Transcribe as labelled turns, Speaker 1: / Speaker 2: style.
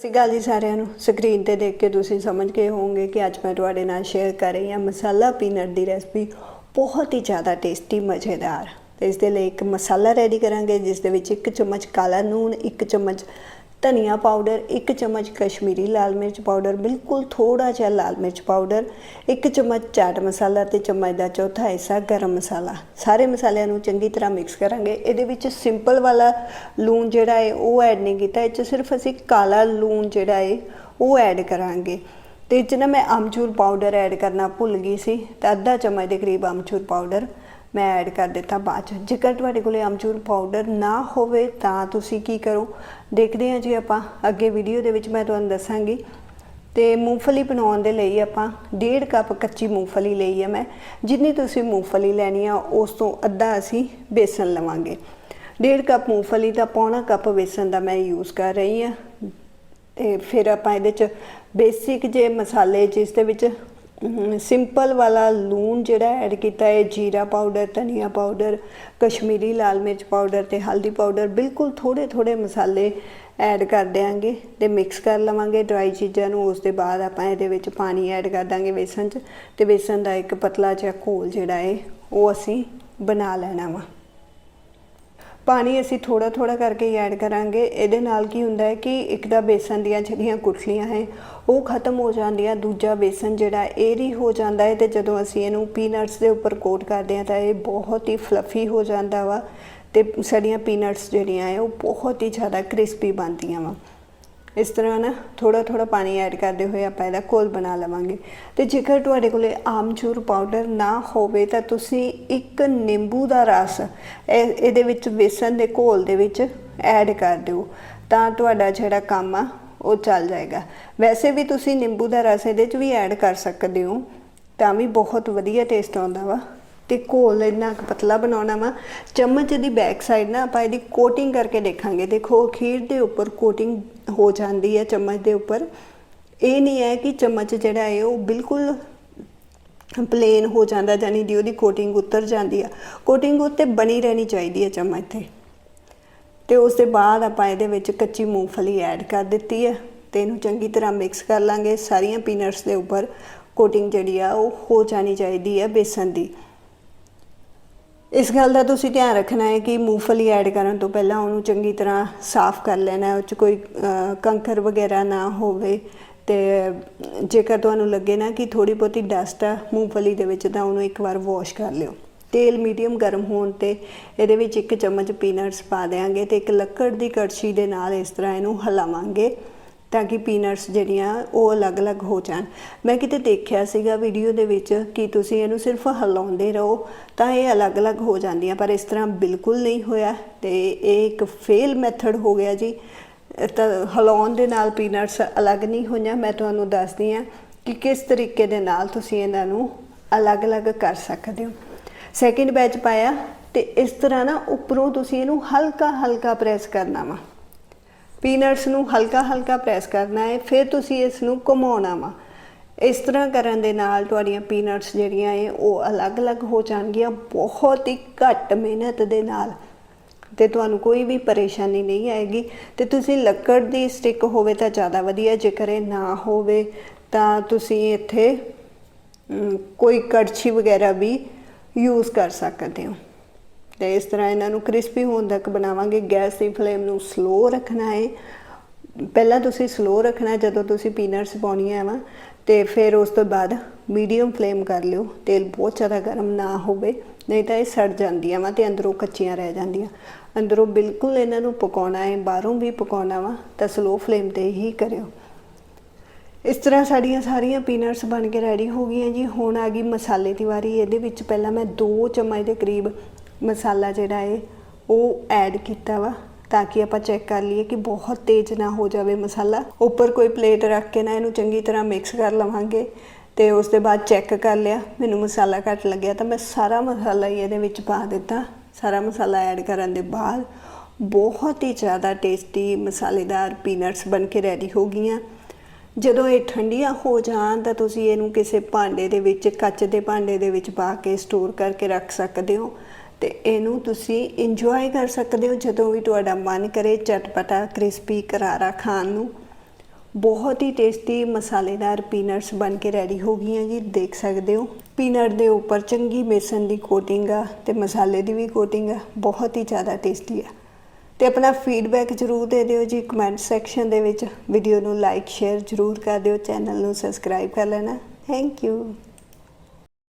Speaker 1: ਸਤਿ ਸ਼੍ਰੀ ਅਕਾਲ ਜੀ ਸਾਰਿਆਂ ਨੂੰ। ਸਕਰੀਨ ਤੇ ਦੇਖ ਕੇ ਤੁਸੀਂ ਸਮਝ ਗਏ ਹੋਵੋਗੇ ਕਿ ਅੱਜ ਮੈਂ ਤੁਹਾਡੇ ਨਾਲ ਸ਼ੇਅਰ ਕਰ ਰਹੀ ਹਾਂ ਮਸਾਲਾ ਪੀਨਟ ਦੀ ਰੈਸਪੀ ਬਹੁਤ ਹੀ ਜ਼ਿਆਦਾ ਟੇਸਟੀ ਮਜ਼ੇਦਾਰ। ਤੇ ਇਸ ਦੇ ਲਈ ਇੱਕ ਮਸਾਲਾ ਰੈਡੀ ਕਰਾਂਗੇ, ਜਿਸ ਦੇ ਵਿੱਚ ਇੱਕ ਚਮਚ ਕਾਲਾ ਨੂਨ, ਇੱਕ ਚਮਚ ਧਨੀਆ ਪਾਊਡਰ ਇੱਕ ਚਮਚ ਕਸ਼ਮੀਰੀ ਲਾਲ ਮਿਰਚ ਪਾਊਡਰ ਬਿਲਕੁਲ ਥੋੜਾ ਜਿਹਾ ਲਾਲ ਮਿਰਚ ਪਾਊਡਰ ਇੱਕ ਚਮਚ ਚਾਟ ਮਸਾਲਾ ਤੇ ਚਮਚ ਦਾ ਚੌਥਾ ਹਿੱਸਾ ਗਰਮ ਮਸਾਲਾ। ਸਾਰੇ ਮਸਾਲਿਆਂ ਨੂੰ ਚੰਗੀ ਤਰ੍ਹਾਂ ਮਿਕਸ ਕਰਾਂਗੇ। ਇਹਦੇ ਵਿੱਚ ਸਿੰਪਲ ਵਾਲਾ ਲੂਣ ਜਿਹੜਾ ਹੈ, ਉਹ ਐਡ ਨਹੀਂ ਕੀਤਾ। ਇਹ 'ਚ ਸਿਰਫ ਅਸੀਂ ਕਾਲਾ ਲੂਣ ਜਿਹੜਾ ਹੈ, ਉਹ ਐਡ ਕਰਾਂਗੇ। ਤੇ ਇਹ 'ਚ ਨਾ ਮੈਂ ਅਮਚੂਰ ਪਾਊਡਰ ਐਡ ਕਰਨਾ ਭੁੱਲ ਗਈ ਸੀ। ਤਾਂ ਅੱਧਾ ਚਮਚ ਦੇ ਕਰੀਬ ਅਮਚੂਰ ਪਾਊਡਰ ਮੈਂ ਐਡ ਕਰ ਦਿੱਤਾ ਬਾਅਦ ਚ। ਜੇਕਰ ਤੁਹਾਡੇ ਕੋਲੇ ਅਮਚੂਰ ਪਾਊਡਰ ਨਾ ਹੋਵੇ ਤਾਂ ਤੁਸੀਂ ਕੀ ਕਰੋ? ਦੇਖਦੇ ਹਾਂ ਜੀ ਆਪਾਂ ਅੱਗੇ ਵੀਡੀਓ ਦੇ ਵਿੱਚ ਮੈਂ ਤੁਹਾਨੂੰ ਦੱਸਾਂਗੀ। ਤੇ ਮੂੰਗਫਲੀ ਬਣਾਉਣ ਦੇ ਲਈ ਆਪਾਂ 1.5 ਕੱਪ ਕੱਚੀ ਮੂੰਗਫਲੀ ਲਈ ਹੈ ਮੈਂ। ਜਿੰਨੀ ਤੁਸੀਂ ਮੂੰਗਫਲੀ ਲੈਣੀ ਆ, ਉਸ ਤੋਂ ਅੱਧਾ ਅਸੀਂ ਬੇਸਨ ਲਵਾਂਗੇ। 1.5 ਕੱਪ ਮੂੰਗਫਲੀ ਦਾ, ਪੌਣਾ ਕੱਪ ਬੇਸਨ ਦਾ ਮੈਂ ਯੂਜ਼ ਕਰ ਰਹੀ ਹਾਂ। ਤੇ ਫਿਰ ਆਪਾਂ ਇਹਦੇ ਚ ਬੇਸਿਕ ਜੇ ਮਸਾਲੇ ਜਿਸ ਦੇ ਵਿੱਚ ਸਿੰਪਲ ਵਾਲਾ ਲੂਣ ਜਿਹੜਾ ਐਡ ਕੀਤਾ ਹੈ, ਜੀਰਾ ਪਾਊਡਰ ਧਨੀਆ ਪਾਊਡਰ ਕਸ਼ਮੀਰੀ ਲਾਲ ਮਿਰਚ ਪਾਊਡਰ ਤੇ ਹਲਦੀ ਪਾਊਡਰ ਬਿਲਕੁਲ ਥੋੜੇ ਥੋੜੇ ਮਸਾਲੇ ਐਡ ਕਰ ਦਿਆਂਗੇ ਤੇ ਮਿਕਸ ਕਰ ਲਵਾਂਗੇ ਡਰਾਈ ਚੀਜ਼ਾਂ ਨੂੰ, ਉਸ ਦੇ ਬਾਅਦ ਆਪਾਂ ਇਹਦੇ ਵਿੱਚ ਪਾਣੀ ਐਡ ਕਰ ਦਾਂਗੇ ਬੇਸਨ 'ਚ ਤੇ ਬੇਸਨ ਦਾ ਇੱਕ ਪਤਲਾ ਜਿਹਾ ਘੋਲ ਜਿਹੜਾ ਹੈ, ਉਹ ਅਸੀਂ ਬਣਾ ਲੈਣਾ ਵਾ। ਪਾਣੀ ਅਸੀਂ ਥੋੜਾ ਥੋੜਾ ਕਰਕੇ ਹੀ ਐਡ ਕਰਾਂਗੇ। ਇਹਦੇ ਨਾਲ ਕੀ ਹੁੰਦਾ ਹੈ ਕਿ ਇੱਕ ਤਾਂ ਬੇਸਨ ਦੀਆਂ ਜਿਹੜੀਆਂ ਗੁਠਲੀਆਂ ਹੈ, ਉਹ ਖਤਮ ਹੋ ਜਾਂਦੀਆਂ। ਦੂਜਾ ਬੇਸਨ ਜਿਹੜਾ ਏਰੀ ਹੋ ਜਾਂਦਾ ਹੈ ਤੇ ਜਦੋਂ ਅਸੀਂ ਇਹਨੂੰ ਪੀਨਟਸ ਦੇ ਉੱਪਰ ਕੋਟ ਕਰਦੇ ਹਾਂ ਤਾਂ ਇਹ ਬਹੁਤ ਹੀ ਫਲਫੀ ਹੋ ਜਾਂਦਾ ਵਾ ਤੇ ਸਾਡੀਆਂ ਪੀਨਟਸ ਜਿਹੜੀਆਂ ਹੈ, ਉਹ ਬਹੁਤ ਹੀ ਜ਼ਿਆਦਾ ਕ੍ਰਿਸਪੀ ਬਣਦੀਆਂ ਵਾ। ਇਸ ਤਰ੍ਹਾਂ ਨਾ ਥੋੜਾ ਥੋੜਾ ਪਾਣੀ ਐਡ ਕਰਦੇ ਹੋਏ ਆਪਾਂ ਇਹਦਾ ਘੋਲ ਬਣਾ ਲਵਾਂਗੇ। ਤੇ ਜੇਕਰ ਤੁਹਾਡੇ ਕੋਲੇ ਆਮਚੂਰ ਪਾਊਡਰ ਨਾ ਹੋਵੇ ਤਾਂ ਤੁਸੀਂ ਇੱਕ ਨਿੰਬੂ ਦਾ ਰਸ ਇਹ- ਇਹਦੇ ਵਿੱਚ ਬੇਸਨ ਦੇ ਘੋਲ ਦੇ ਵਿੱਚ ਐਡ ਕਰ ਦਿਓ। ਤਾਂ ਤੁਹਾਡਾ ਜਿਹੜਾ ਕੰਮ ਆ, ਉਹ ਚੱਲ ਜਾਏਗਾ। ਵੈਸੇ ਵੀ ਤੁਸੀਂ ਨਿੰਬੂ ਦਾ ਰਸ ਇਹਦੇ 'ਚ ਵੀ ਐਡ ਕਰ ਸਕਦੇ ਹੋ, ਤਾਂ ਵੀ ਬਹੁਤ ਵਧੀਆ ਟੇਸਟ ਆਉਂਦਾ ਵਾ। ਤੇ ਘੋਲ ਇੰਨਾ ਕੁ ਪਤਲਾ ਬਣਾਉਣਾ ਵਾ, ਚਮਚ ਦੀ ਬੈਕ ਸਾਈਡ ਨਾ ਆਪਾਂ ਇਹਦੀ ਕੋਟਿੰਗ ਕਰਕੇ ਦੇਖਾਂਗੇ। ਦੇਖੋ, ਖੀਰ ਦੇ ਉੱਪਰ ਕੋਟਿੰਗ ਹੋ ਜਾਂਦੀ ਹੈ ਚਮਚ ਦੇ ਉੱਪਰ। ਇਹ ਨਹੀਂ ਹੈ ਕਿ ਚਮਚ ਜਿਹੜਾ ਹੈ ਉਹ ਬਿਲਕੁਲ ਪਲੇਨ ਹੋ ਜਾਂਦਾ ਜਾਨੀ ਦੀ ਉਹਦੀ ਕੋਟਿੰਗ ਉਤਰ ਜਾਂਦੀ ਆ। ਕੋਟਿੰਗ ਉੱਤੇ ਬਣੀ ਰਹਿਣੀ ਚਾਹੀਦੀ ਹੈ ਚਮਚ ਤੇ। ਤੇ ਉਸ ਦੇ ਬਾਅਦ ਆਪਾਂ ਇਹਦੇ ਵਿੱਚ ਕੱਚੀ ਮੂੰਗਫਲੀ ਐਡ ਕਰ ਦਿੱਤੀ ਹੈ ਤੇ ਇਹਨੂੰ ਚੰਗੀ ਤਰ੍ਹਾਂ ਮਿਕਸ ਕਰ ਲਾਂਗੇ। ਸਾਰੀਆਂ ਪੀਨਟਸ ਦੇ ਉੱਪਰ ਕੋਟਿੰਗ ਜਿਹੜੀ ਆ ਉਹ ਹੋ ਜਾਣੀ ਚਾਹੀਦੀ ਹੈ ਬੇਸਨ ਦੀ। ਇਸ ਗੱਲ ਦਾ ਤੁਸੀਂ ਧਿਆਨ ਰੱਖਣਾ ਹੈ ਕਿ ਮੂੰਗਫਲੀ ਐਡ ਕਰਨ ਤੋਂ ਪਹਿਲਾਂ ਉਹਨੂੰ ਚੰਗੀ ਤਰ੍ਹਾਂ ਸਾਫ਼ ਕਰ ਲੈਣਾ ਹੈ, ਉਹ 'ਚ ਕੋਈ ਕੰਕਰ ਵਗੈਰਾ ਨਾ ਹੋਵੇ। ਤੇ ਜੇਕਰ ਤੁਹਾਨੂੰ ਲੱਗੇ ਨਾ ਕਿ ਥੋੜੀ ਬਹੁਤੀ ਡਸਟ ਆ ਮੂੰਗਫਲੀ ਦੇ ਵਿੱਚ, ਤਾਂ ਉਹਨੂੰ ਇੱਕ ਵਾਰ ਵਾਸ਼ ਕਰ ਲਿਓ। ਤੇਲ ਮੀਡੀਅਮ ਗਰਮ ਹੋਣ ਤੇ ਇਹਦੇ ਵਿੱਚ ਇੱਕ ਚਮਚ ਪੀਨਟਸ ਪਾ ਦੇਾਂਗੇ ਤੇ ਇੱਕ ਲੱਕੜ ਦੀ ਕੜਛੀ ਦੇ ਨਾਲ ਇਸ ਤਰ੍ਹਾਂ ਇਹਨੂੰ ਹਿਲਾਵਾਂਗੇ। ਤਾਂ ਕਿ ਪੀਨਟਸ ਜਿਹੜੀਆਂ ਉਹ ਅਲੱਗ-ਅਲੱਗ ਹੋ ਜਾਣ। ਮੈਂ ਕਿਤੇ ਦੇਖਿਆ ਸੀਗਾ ਵੀਡੀਓ ਦੇ ਵਿੱਚ ਕਿ ਤੁਸੀਂ ਇਹਨੂੰ ਸਿਰਫ ਹਿਲਾਉਂਦੇ ਰਹੋ ਤਾਂ ਇਹ ਅਲੱਗ-ਅਲੱਗ ਹੋ ਜਾਂਦੀਆਂ, ਪਰ ਇਸ ਤਰ੍ਹਾਂ ਬਿਲਕੁਲ ਨਹੀਂ ਹੋਇਆ ਤੇ ਇਹ ਇੱਕ ਫੇਲ ਮੈਥਡ ਹੋ ਗਿਆ ਜੀ। ਤਾਂ ਹਿਲਾਉਣ ਦੇ ਨਾਲ ਪੀਨਟਸ ਅਲੱਗ ਨਹੀਂ ਹੋਈਆਂ। ਮੈਂ ਤੁਹਾਨੂੰ ਦੱਸਦੀ ਹਾਂ ਕਿ ਕਿਸ ਤਰੀਕੇ ਦੇ ਨਾਲ ਤੁਸੀਂ ਇਹਨਾਂ ਨੂੰ ਅਲੱਗ-ਅਲੱਗ ਕਰ ਸਕਦੇ ਹੋ। ਸੈਕਿੰਡ ਬੈਚ ਪਾਇਆ ਤੇ ਇਸ ਤਰ੍ਹਾਂ ਨਾ ਉੱਪਰੋਂ ਤੁਸੀਂ ਇਹਨੂੰ ਹਲਕਾ-ਹਲਕਾ ਪ੍ਰੈਸ ਕਰਨਾ ਵਾ। ਪੀਨਟਸ ਨੂੰ ਹਲਕਾ ਹਲਕਾ ਪ੍ਰੈਸ ਕਰਨਾ ਹੈ, ਫਿਰ ਤੁਸੀਂ ਇਸ ਨੂੰ ਘੁਮਾਉਣਾ ਵਾ। ਇਸ ਤਰ੍ਹਾਂ ਕਰਨ ਦੇ ਨਾਲ ਤੁਹਾਡੀਆਂ ਪੀਨਟਸ ਜਿਹੜੀਆਂ ਏ ਉਹ ਅਲੱਗ-ਅਲੱਗ ਹੋ ਜਾਣਗੀਆਂ, ਬਹੁਤ ਹੀ ਘੱਟ ਮਿਹਨਤ ਦੇ ਨਾਲ। ਤੇ ਤੁਹਾਨੂੰ ਕੋਈ ਵੀ ਪਰੇਸ਼ਾਨੀ ਨਹੀਂ ਆਏਗੀ। ਤੇ ਤੁਸੀਂ ਲੱਕੜ ਦੀ ਸਟਿਕ ਹੋਵੇ ਤਾਂ ਜ਼ਿਆਦਾ ਵਧੀਆ, ਜੇਕਰ ਇਹ ਨਾ ਹੋਵੇ ਤਾਂ ਤੁਸੀਂ ਇੱਥੇ ਕੋਈ ਕੜਛੀ ਵਗੈਰਾ ਵੀ ਯੂਜ਼ ਕਰ ਸਕਦੇ ਹੋ। ਤੇ ਇਸ ਤਰ੍ਹਾਂ ਇਹਨਾਂ ਨੂੰ ਕ੍ਰਿਸਪੀ ਹੋਣ ਤੱਕ ਬਣਾਵਾਂਗੇ। ਗੈਸ ਦੀ ਫਲੇਮ ਨੂੰ ਸਲੋ ਰੱਖਣਾ ਹੈ ਪਹਿਲਾਂ ਤੁਸੀਂ ਸਲੋ ਰੱਖਣਾ ਜਦੋਂ ਤੁਸੀਂ ਪੀਨਟਸ ਪਾਉਣੀਆਂ ਵਾ ਤੇ ਫਿਰ ਉਸ ਤੋਂ ਬਾਅਦ ਮੀਡੀਅਮ ਫਲੇਮ ਕਰ ਲਿਓ। ਤੇਲ ਬਹੁਤ ਜ਼ਿਆਦਾ ਗਰਮ ਨਾ ਹੋਵੇ, ਨਹੀਂ ਤਾਂ ਇਹ ਸੜ ਜਾਂਦੀਆਂ ਵਾ ਤੇ ਅੰਦਰੋਂ ਕੱਚੀਆਂ ਰਹਿ ਜਾਂਦੀਆਂ। ਅੰਦਰੋਂ ਬਿਲਕੁਲ ਇਹਨਾਂ ਨੂੰ ਪਕਾਉਣਾ ਹੈ ਬਾਹਰੋਂ ਵੀ ਪਕਾਉਣਾ ਵਾ, ਤਾਂ ਸਲੋ ਫਲੇਮ ਤੇ ਹੀ ਕਰਿਓ। ਇਸ ਤਰ੍ਹਾਂ ਸਾਡੀਆਂ ਸਾਰੀਆਂ ਪੀਨਟਸ ਬਣ ਕੇ ਰੈਡੀ ਹੋ ਗਈਆਂ ਜੀ। ਹੁਣ ਆ ਗਈ ਮਸਾਲੇ ਦੀ ਵਾਰੀ ਇਹਦੇ ਵਿੱਚ ਪਹਿਲਾਂ ਮੈਂ 2 ਚਮਚ ਦੇ ਕਰੀਬ ਮਸਾਲਾ ਜਿਹੜਾ ਹੈ ਉਹ ਐਡ ਕੀਤਾ ਵਾ, ਤਾਂ ਕਿ ਆਪਾਂ ਚੈੱਕ ਕਰ ਲਈਏ ਕਿ ਬਹੁਤ ਤੇਜ਼ ਨਾ ਹੋ ਜਾਵੇ ਮਸਾਲਾ। ਉੱਪਰ ਕੋਈ ਪਲੇਟ ਰੱਖ ਕੇ ਨਾ ਇਹਨੂੰ ਚੰਗੀ ਤਰ੍ਹਾਂ ਮਿਕਸ ਕਰ ਲਵਾਂਗੇ ਤੇ ਉਸ ਦੇ ਬਾਅਦ ਚੈੱਕ ਕਰ ਲਿਆ, ਮੈਨੂੰ ਮਸਾਲਾ ਘੱਟ ਲੱਗਿਆ ਤਾਂ ਮੈਂ ਸਾਰਾ ਮਸਾਲਾ ਹੀ ਇਹਦੇ ਵਿੱਚ ਪਾ ਦਿੱਤਾ। ਸਾਰਾ ਮਸਾਲਾ ਐਡ ਕਰਨ ਦੇ ਬਾਅਦ ਬਹੁਤ ਹੀ ਜ਼ਿਆਦਾ ਟੇਸਟੀ ਮਸਾਲੇਦਾਰ ਪੀਨਟਸ ਬਣ ਕੇ ਰੈਡੀ ਹੋ ਗਈਆਂ। ਜਦੋਂ ਇਹ ਠੰਡੀਆਂ ਹੋ ਜਾਣ ਤਾਂ ਤੁਸੀਂ ਇਹਨੂੰ ਕਿਸੇ ਭਾਂਡੇ ਦੇ ਵਿੱਚ, ਕੱਚ ਦੇ ਭਾਂਡੇ ਦੇ ਵਿੱਚ ਪਾ ਕੇ ਸਟੋਰ ਕਰਕੇ ਰੱਖ ਸਕਦੇ ਹੋ। ਤੇ ਇਹਨੂੰ ਤੁਸੀਂ ਇੰਜੋਏ ਕਰ ਸਕਦੇ ਹੋ ਜਦੋਂ ਵੀ ਤੁਹਾਡਾ ਮਨ ਕਰੇ ਚਟਪਟਾ ਕ੍ਰਿਸਪੀ ਕਰਾਰਾ ਖਾਣ ਨੂੰ। ਬਹੁਤ ਹੀ ਟੇਸਟੀ ਮਸਾਲੇਦਾਰ ਪੀਨਟਸ ਬਣ ਕੇ ਰੈਡੀ ਹੋ ਗਈਆਂ ਜੀ, ਦੇਖ ਸਕਦੇ ਹੋ। ਪੀਨਟ ਦੇ ਉੱਪਰ ਚੰਗੀ ਬੇਸਨ ਦੀ ਕੋਟਿੰਗ ਆ ਤੇ ਮਸਾਲੇ ਦੀ ਵੀ ਕੋਟਿੰਗ ਆ, ਬਹੁਤ ਹੀ ਜ਼ਿਆਦਾ ਟੇਸਟੀ ਆ। ਤੇ ਆਪਣਾ ਫੀਡਬੈਕ ਜਰੂਰ ਦੇ ਦਿਓ ਜੀ ਕਮੈਂਟ ਸੈਕਸ਼ਨ ਦੇ ਵਿੱਚ। ਵੀਡੀਓ ਨੂੰ ਲਾਈਕ ਸ਼ੇਅਰ ਜਰੂਰ ਕਰ ਦਿਓ ਚੈਨਲ ਨੂੰ ਸਬਸਕ੍ਰਾਈਬ ਕਰ ਲੈਣਾ। Thank you